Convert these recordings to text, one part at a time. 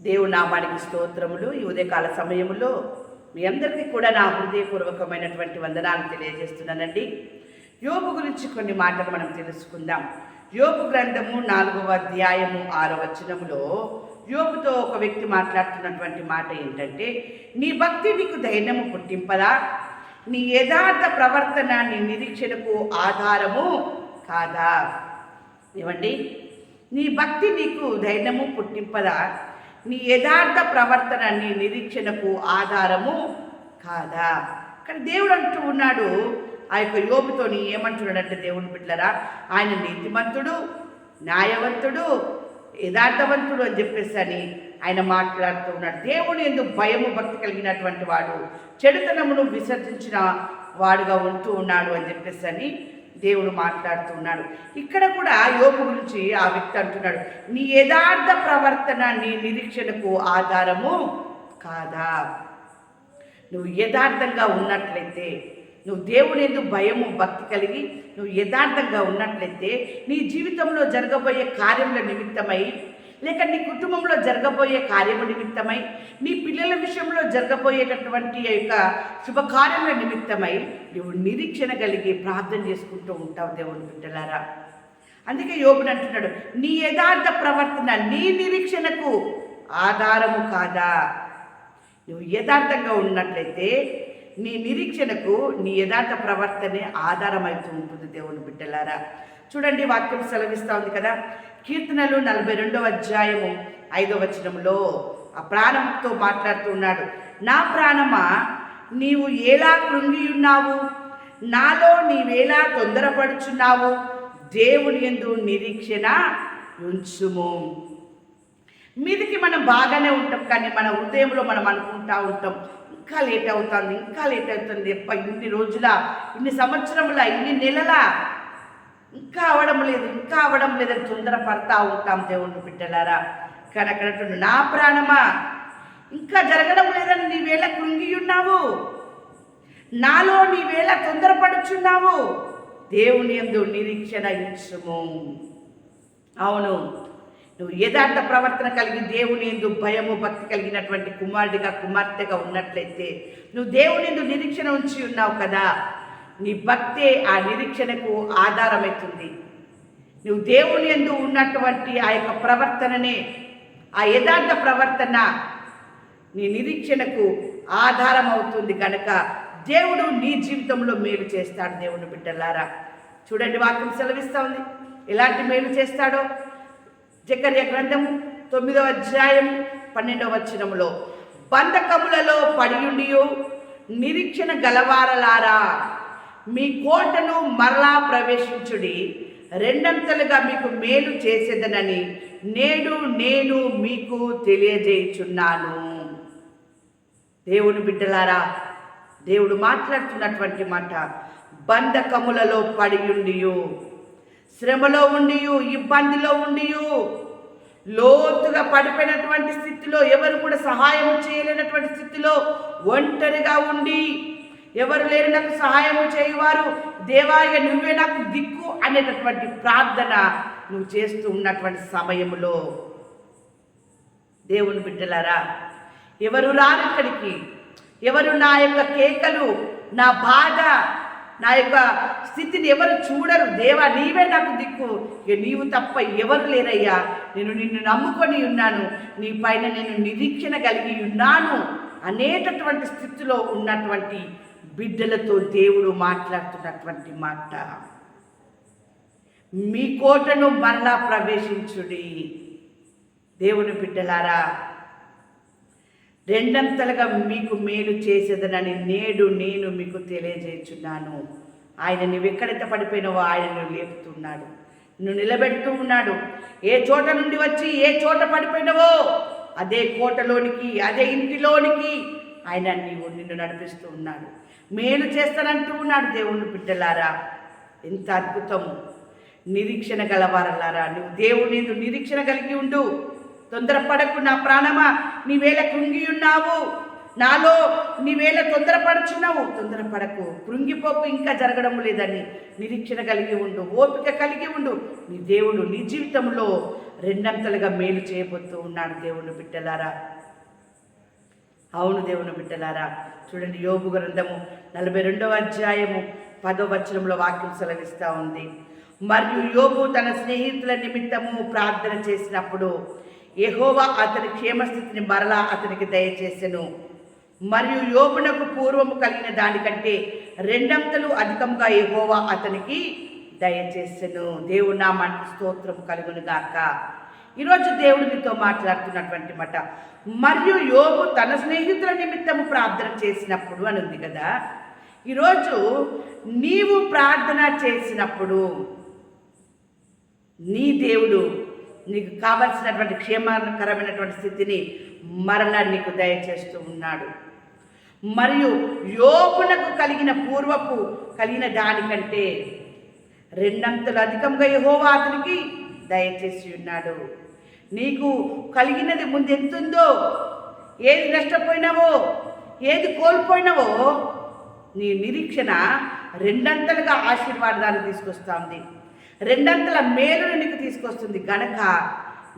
దేవుని నామానికి స్తోత్రములు. ఈ ఉదయకాల సమయంలో మీ అందరికీ కూడా నా హృదయపూర్వకమైనటువంటి వందనాలు తెలియజేస్తున్నానండి. యోగు గురించి కొన్ని మాటలు మనం తెలుసుకుందాం. యోగు గ్రంథము నాలుగవ అధ్యాయము ఆరో వచనములో యోగుతో ఒక వ్యక్తి మాట్లాడుతున్నటువంటి మాట ఏంటంటే నీ భక్తి నీకు ధైర్యము పుట్టింపదా? నీ యథార్థ ప్రవర్తన నీ నిరీక్షణకు ఆధారము కాదా? ఏమండి? నీ భక్తి నీకు ధైర్యము పుట్టింపదా? నీ యథార్థ ప్రవర్తన నీ నిరీక్షణకు ఆధారము కాదా? కానీ దేవుడు అంటూ ఉన్నాడు ఆ యొక్క యోబుతోని ఏమంటున్నాడంటే దేవుని బిడ్డలరా ఆయన నీతిమంతుడు న్యాయవంతుడు యథార్థవంతుడు అని చెప్పేసి అని ఆయన మాట్లాడుతూ ఉన్నాడు. దేవుని ఎందుకు భయము భక్తి కలిగినటువంటి వాడు చెడుతనమును విసర్జించిన వాడుగా ఉంటూ ఉన్నాడు అని చెప్పేసి అని దేవుడు మాట్లాడుతున్నాడు. ఇక్కడ కూడా యోగు గురించి ఆ వ్యక్తి అంటున్నాడు నీ యథార్థ ప్రవర్తన నీ నిరీక్షణకు ఆధారము కాదా? నువ్వు యథార్థంగా ఉన్నట్లయితే నువ్వు దేవుని ఎందుకు భయము భక్తి కలిగి నువ్వు యథార్థంగా ఉన్నట్లయితే నీ జీవితంలో జరగబోయే కార్యముల నిమిత్తమై లేక నీ కుటుంబంలో జరగబోయే కార్యము నిమిత్తమై నీ పిల్లల విషయంలో జరగబోయేటటువంటి యొక్క శుభకార్యముల నిమిత్తమై నువ్వు నిరీక్షణ కలిగి ప్రార్థన చేసుకుంటూ ఉంటావు దేవుని బిడ్డలారా. అందుకే యోగుని అంటున్నాడు నీ యథార్థ ప్రవర్తన నీ నిరీక్షణకు ఆధారము కాదా? నువ్వు యథార్థంగా ఉన్నట్లయితే నీ నిరీక్షణకు నీ యథార్థ ప్రవర్తనే ఆధారమవుతూ ఉంటుంది దేవుని బిడ్డలారా. చూడండి వాక్యం సెలవిస్తూ ఉంది కదా. కీర్తనలు నలభై రెండవ అధ్యాయము ఐదవ వచనంలో ఆ ప్రాణంతో మాట్లాడుతూ ఉన్నాడు. నా ప్రాణమా నీవు ఎలా కృంగి ఉన్నావు నాలో నీవేలా తొందరపడుచున్నావు? దేవుని ఎందు నిరీక్షణ ఉంచుము. మీదికి మనం బాగానే ఉంటాం కానీ మన హృదయంలో మనం అనుకుంటా ఉంటాం ఇంకా లేట్ అవుతుంది ఇంకా లేట్ అవుతుంది. ఎప్ప ఇన్ని రోజుల ఇన్ని సంవత్సరముల ఇన్ని నెలల ఇంకా అవడం లేదు ఇంకా అవడం లేదని తొందరపడతా ఉంటాం దేవుణ్ణి బిడ్డలారా. కానీ అక్కడ నా ప్రాణమా? ఇంకా జరగడం లేదని నీ వేళ కృంగి ఉన్నావు. నాలో నీ వేళ తొందరపడుచున్నావు. దేవుని ఎందు నిరీక్షణ ఇచ్చుము అవును నువ్వు యథార్థ ప్రవర్తన కలిగి దేవుని ఎందు భయము భక్తి కలిగినటువంటి కుమారుడిగా కుమార్తెగా ఉన్నట్లయితే నువ్వు దేవుని ఎందు నిరీక్షణ ఉంచి ఉన్నావు కదా. నీ భక్తే ఆ నిరీక్షణకు ఆధారమవుతుంది. నువ్వు దేవుని ఎందు ఉన్నటువంటి ఆ యొక్క ప్రవర్తననే ఆ యథార్థ ప్రవర్తన నీ నిరీక్షణకు ఆధారం అవుతుంది కనుక దేవుడు నీ జీవితంలో మేలు చేస్తాడు దేవుని బిడ్డలారా. చూడండి వాక్యం సెలవిస్తా ఉంది. ఎలాంటి మేలు చేస్తాడో? జకర్య గ్రంథము తొమ్మిదవ అధ్యాయం పన్నెండవ వచనములో బంధకములలో పడియుండియు నిరీక్షణ గలవారలారా. మీ కోటను మరలా ప్రవేశించుడి. రెండంతలుగా మీకు మేలు చేసేదనని నేడు నేను మీకు తెలియజేయుచున్నాను. దేవుని బిడ్డలారా దేవుడు మాట్లాడుతున్నటువంటి మాట బంధకములలో పడి ఉండియు శ్రమలో ఉండియు ఇబ్బందిలో ఉండియు లోతుగా పడిపోయినటువంటి స్థితిలో ఎవరు కూడా సహాయం చేయలేనటువంటి స్థితిలో ఒంటరిగా ఉండి ఎవరు లేరు నాకు సహాయము చేయువారు. దేవాయ నువ్వే నాకు దిక్కు అనేటటువంటి ప్రార్థన నువ్వు చేస్తూ ఉన్నటువంటి సమయంలో దేవుని బిడ్డలారా ఎవరు రారు ఇక్కడికి? ఎవరు నా యొక్క కేకలు నా బాధ నా యొక్క స్థితిని ఎవరు చూడరు. దేవా నీవే నాకు దిక్కు. ఇక నీవు తప్ప ఎవరు లేరయ్యా. నేను నిన్ను నమ్ముకొని ఉన్నాను. నీ పైన నేను నిరీక్షణ కలిగి ఉన్నాను అనేటటువంటి స్థితిలో ఉన్నటువంటి బిడ్డలతో దేవుడు మాట్లాడుతున్నటువంటి మాట. మీ కోటను మరలా ప్రవేశించుడి. దేవుని బిడ్డలారా రెండంతలుగా మీకు మేలు చేసేదనని నేడు నేను మీకు తెలియజేస్తున్నాను. ఆయన నువ్వు ఎక్కడైతే పడిపోయినావో ఆయన లేపుతున్నాడు. నువ్వు నిలబెడుతూ ఉన్నాడు. ఏ చోట నుండి వచ్చి ఏ చోట పడిపోయినావో అదే కోటలోనికి అదే ఇంటిలోనికి ఆయన నీవు నిన్ను నడిపిస్తూ ఉన్నాడు. మేలు చేస్తానంటూ ఉన్నాడు దేవుని బిడ్డలారా. ఎంత అద్భుతము. నిరీక్షణ గలవారలారా. నువ్వు దేవుని నిరీక్షణ కలిగి ఉండు. తొందరపడకు నా ప్రాణమా. నీవేళ కృంగి ఉన్నావు. నాలో నీవేళ తొందరపడుచున్నావు. తొందరపడకు. కృంగిపోకు ఇంకా జరగడం లేదని నిరీక్షణ కలిగి ఉండు. ఓపిక కలిగి ఉండు. నీ దేవుడు నీ జీవితంలో రెండంతలుగా మేలు చేయబోతూ ఉన్నాడు దేవుడు బిడ్డలారా. అవును దేవుని బిడ్డలారా. చూడండి యోగు గ్రంథము నలభై రెండవ అధ్యాయము పదో వచనంలో వాక్యం సెలవిస్తూ ఉంది. మరియు యోగు తన స్నేహితుల నిమిత్తము ప్రార్థన చేసినప్పుడు ఎహోవా అతని క్షేమస్థితిని మరలా అతనికి దయచేసెను. మరియు యోగునకు పూర్వము కలిగిన దానికంటే రెండంతలు అధికంగా ఎహోవా అతనికి దయచేసెను. దేవుడు నామానికి స్తోత్రం కలుగును గాక. ఈరోజు దేవుడు నీతో మాట్లాడుతున్నటువంటి మాట మరియు యోగు తన స్నేహితుల నిమిత్తము ప్రార్థన చేసినప్పుడు అని ఉంది కదా. ఈరోజు నీవు ప్రార్థన చేసినప్పుడు నీ దేవుడు నీకు కావలసినటువంటి క్షేమకరమైనటువంటి స్థితిని మరలా నీకు దయచేస్తూ ఉన్నాడు. మరియు యోగునకు కలిగిన పూర్వపు కలిగిన దానికంటే రెండంతలు అధికంగా యెహోవా అతనికి దయచేసి ఉన్నాడు. నీకు కలిగినది ముందు ఎంతుందో ఏది నష్టపోయినావో? ఏది కోల్పోయినావో? నీ నిరీక్షణ రెండంతలుగా ఆశీర్వాదాన్ని తీసుకొస్తుంది. రెండంతల మేలును నీకు తీసుకొస్తుంది. గనక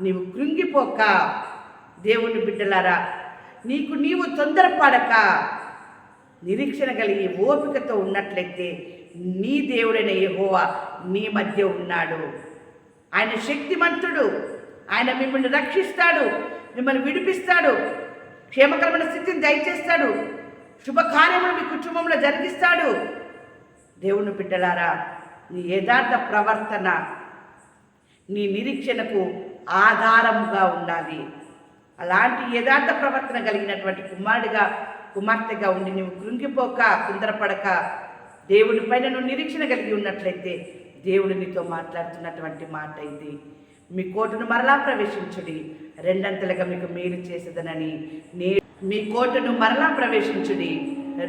నీవు కృంగిపోక దేవుని బిడ్డలారా నీకు నీవు తొందరపడక నిరీక్షణ కలిగి ఓపికతో ఉన్నట్లయితే నీ దేవుడైన యహోవా నీ మధ్య ఉన్నాడు. ఆయన శక్తిమంతుడు. ఆయన మిమ్మల్ని రక్షిస్తాడు మిమ్మల్ని విడిపిస్తాడు క్షేమకరమైన స్థితిని దయచేస్తాడు శుభకార్యములు మీ కుటుంబంలో జరిగిస్తాడు. దేవుని బిడ్డలారా నీ యథార్థ ప్రవర్తన నీ నిరీక్షణకు ఆధారముగా ఉండాలి. అలాంటి యథార్థ ప్రవర్తన కలిగినటువంటి కుమారుడిగా కుమార్తెగా ఉండి నువ్వు కృంగిపోక కుందరపడక దేవుని పైన నువ్వు నిరీక్షణ కలిగి ఉన్నట్లయితే దేవుడు నీతో మాట్లాడుతున్నటువంటి మాట ఇది. మీ కోర్టును మరలా ప్రవేశించుడి. రెండంతలుగా మీకు మేలు చేసేదనని నే మీ కోర్టును మరలా ప్రవేశించుడి.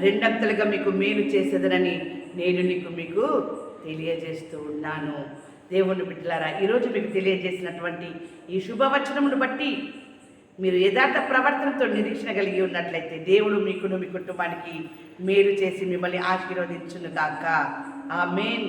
రెండంతలుగా మీకు మేలు చేసేదనని నేను నీకు మీకు తెలియజేస్తూ ఉన్నాను. దేవుని బిడ్డలారా ఈరోజు మీకు తెలియజేసినటువంటి ఈ శుభవచనమును బట్టి మీరు యథార్థ ప్రవర్తనతో నిరీక్షణ కలిగి ఉన్నట్లయితే దేవుడు మీకును మీ కుటుంబానికి మేలు చేసి మిమ్మల్ని ఆశీర్వదించును కాక ఆ మెయిన్